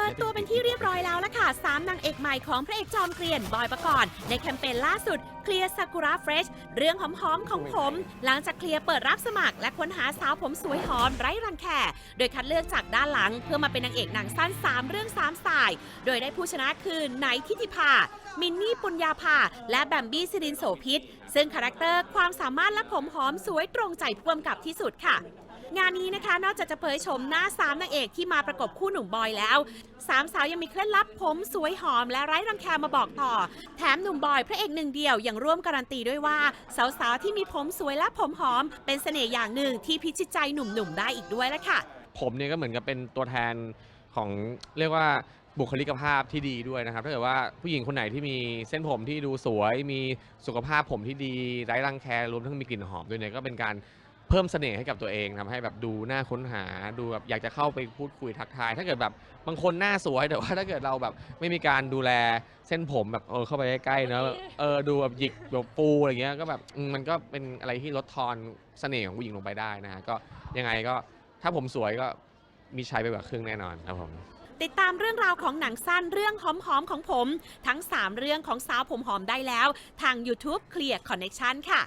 ปิดตัวเป็นที่เรียบร้อยแล้วละค่ะสามนางเอกใหม่ของพระเอกจอมเกลียนบอยประกรณ์ในแคมเปญล่าสุดเคลียร์ซากุระเฟรชเรื่องหอมๆของผม หลังจากเคลียร์เปิดรับสมัคร และค้นหาสาวผมสวยหอมไร้รังแคโดยคัดเลือกจากด้านหลังเพื่อมาเป็นนางเอกหนังสั้น 3 เรื่อง3สายโดยได้ผู้ชนะคือไนท์ทิติภา มินนี่ปุญญาภา และแบมบี้สิรินโสพิษ ซึ่งคาแรคเตอร์ความสามารถและผมหอมสวยตรงใจพ่วงกับที่สุดค่ะ งานนี้นะคะนอกจากจะเผยชมหน้าสามนางเอกที่มาประกบคู่หนุ่มบอยแล้วสามสาวยังมีเคล็ดลับผมสวยหอมและไร้รังแคมาบอกต่อ แถมหนุ่มบอยพระเอกหนึ่งเดียวยังร่วมการันตีด้วยว่า สาวๆที่มีผมสวยและผมหอม เป็นเสน่ห์อย่างหนึ่งที่พิชิตใจหนุ่มๆได้อีกด้วยละค่ะ ผมเนี่ยก็เหมือนกับเป็นตัวแทนของเรียกว่าบุคลิกภาพที่ดีด้วยนะครับถ้าเกิดว่าผู้หญิงคนไหนที่มีเส้นผมที่ดูสวย มีสุขภาพผมที่ดีไร้รังแครวมทั้งมีกลิ่นหอมด้วยเนี่ยก็เป็นการ เพิ่มเสน่ห์ให้กับตัวเองทำให้แบบดูน่าค้นหาดูแบบอยากจะเข้าไปพูดคุยทักทาย ถ้าเกิดแบบบางคนหน้าสวยแต่ว่าถ้าเกิดเราแบบไม่มีการดูแลเส้นผมแบบเออเข้าไปใกล้ๆเนอะเออดูแบบหยิกแบบฟูอะไรเงี้ยก็แบบอืมมันก็เป็นอะไรที่ลดทอนเสน่ห์ของผู้หญิงลงไปได้นะฮะก็ยังไงก็ถ้าผมสวยก็มีใช้ไปกว่าครึ่งแน่นอนครับผม ติดตามเรื่องราวของหนังสั้นเรื่องหอมๆของผม ทั้ง 3 เรื่องของสาวผมหอมได้แล้ว ทาง YouTube Clear Connection ค่ะ